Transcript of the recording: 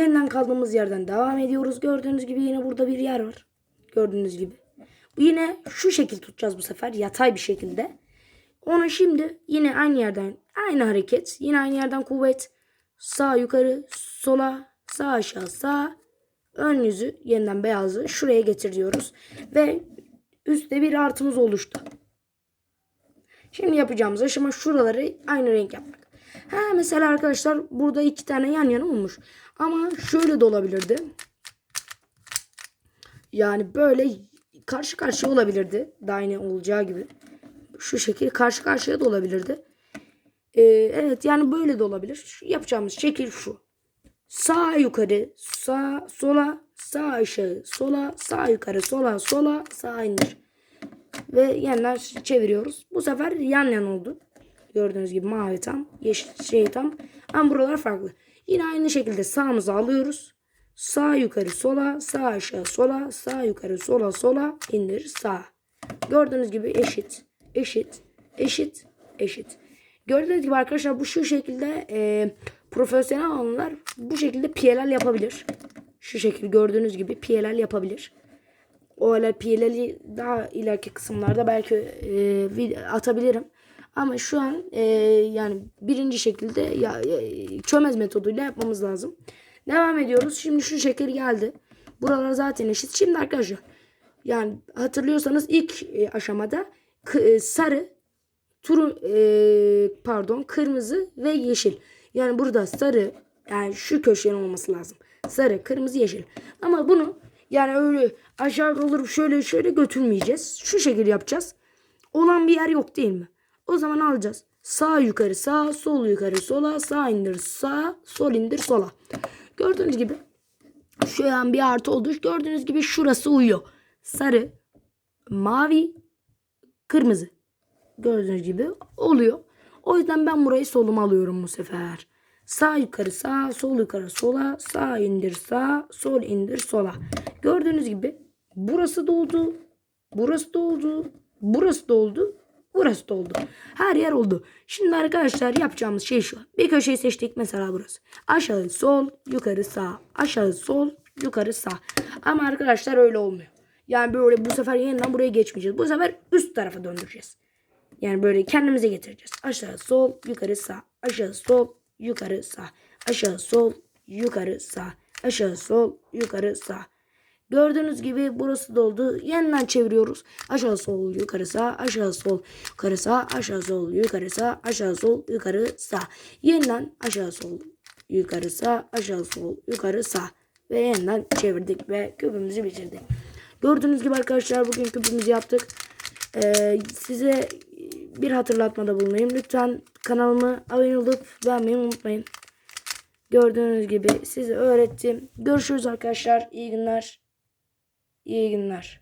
Yeniden kaldığımız yerden devam ediyoruz. Gördüğünüz gibi yine burada bir yer var. Gördüğünüz gibi. Yine şu şekil tutacağız bu sefer. Yatay bir şekilde. Onu şimdi yine aynı yerden aynı hareket. Yine aynı yerden kuvvet. Sağ yukarı sola sağ aşağı sağ. Ön yüzü yeniden beyazı şuraya getiriyoruz. Ve üstte bir artımız oluştu. Şimdi yapacağımız aşama şuraları aynı renk yapmak. Ha mesela arkadaşlar burada iki tane yan yana olmuş. Ama şöyle de olabilirdi. Yani böyle karşı karşıya olabilirdi. Daha yine olacağı gibi. Şu şekil karşı karşıya da olabilirdi. Ee, evet yani böyle de olabilir. Şu- yapacağımız şekil şu. Sağ yukarı, sağ sola, sağ aşağı, sola, sağ yukarı, sola, sola, sağ indir. Ve yeniden çeviriyoruz. Bu sefer yan yana oldu. Gördüğünüz gibi mavi tam, yeşil şey tam. Ama buralar farklı. Yine aynı şekilde sağımızı alıyoruz. Sağ yukarı sola, sağ aşağı sola, sağ yukarı sola sola, indir sağ. Gördüğünüz gibi eşit, eşit, eşit, eşit. Gördüğünüz gibi arkadaşlar bu şu şekilde e, profesyonel alanlar bu şekilde PLL yapabilir. Şu şekil gördüğünüz gibi PLL yapabilir. O PLL'i daha ileriki kısımlarda belki e, atabilirim. Ama şu an e, yani birinci şekilde ya, e, çömez metoduyla yapmamız lazım. Devam ediyoruz. Şimdi şu şekil geldi. Buralar zaten eşit. Şimdi arkadaşlar yani hatırlıyorsanız ilk e, aşamada e, sarı, turu e, pardon kırmızı ve yeşil. Yani burada sarı yani şu köşenin olması lazım. Sarı, kırmızı, yeşil. Ama bunu yani öyle aşağı olur şöyle şöyle götürmeyeceğiz. Şu şekil yapacağız. Olan bir yer yok değil mi? O zaman alacağız. Sağ yukarı sağ, sol yukarı sola, sağ indir sağ, sol indir sola. Gördüğünüz gibi şu an bir artı oldu. Gördüğünüz gibi şurası uyuyor. Sarı, mavi, kırmızı. Gördüğünüz gibi oluyor. O yüzden ben burayı soluma alıyorum bu sefer. Sağ yukarı sağ, sol yukarı sola, sağ indir sağ, sol indir sola. Gördüğünüz gibi burası doldu, burası doldu, burası doldu, burası doldu. Her yer oldu. Şimdi arkadaşlar yapacağımız şey şu. Bir köşeyi seçtik mesela burası. Aşağı sol, yukarı sağ, aşağı sol, yukarı sağ. Ama arkadaşlar öyle olmuyor. Yani böyle bu sefer yeniden buraya geçmeyeceğiz. Bu sefer üst tarafa döndüreceğiz. Yani böyle kendimize getireceğiz. Aşağı sol yukarı sağ. Aşağı sol yukarı sağ. Aşağı sol yukarı sağ. Aşağı sol yukarı sağ. Gördüğünüz gibi burası doldu. Yeniden çeviriyoruz. Aşağı sol yukarı sağ. Aşağı sol yukarı sağ. Aşağı sol yukarı sağ. Aşağı sol yukarı sağ. Yeniden aşağı sol yukarı sağ. Aşağı sol yukarı sağ. Ve yeniden çevirdik ve küpümüzü bitirdik. Gördüğünüz gibi arkadaşlar bugün küpümüzü yaptık. Ee, size bir hatırlatmada bulunayım. Lütfen kanalımı abone olup beğenmeyi unutmayın. Gördüğünüz gibi size öğrettim. Görüşürüz arkadaşlar. İyi günler. İyi günler.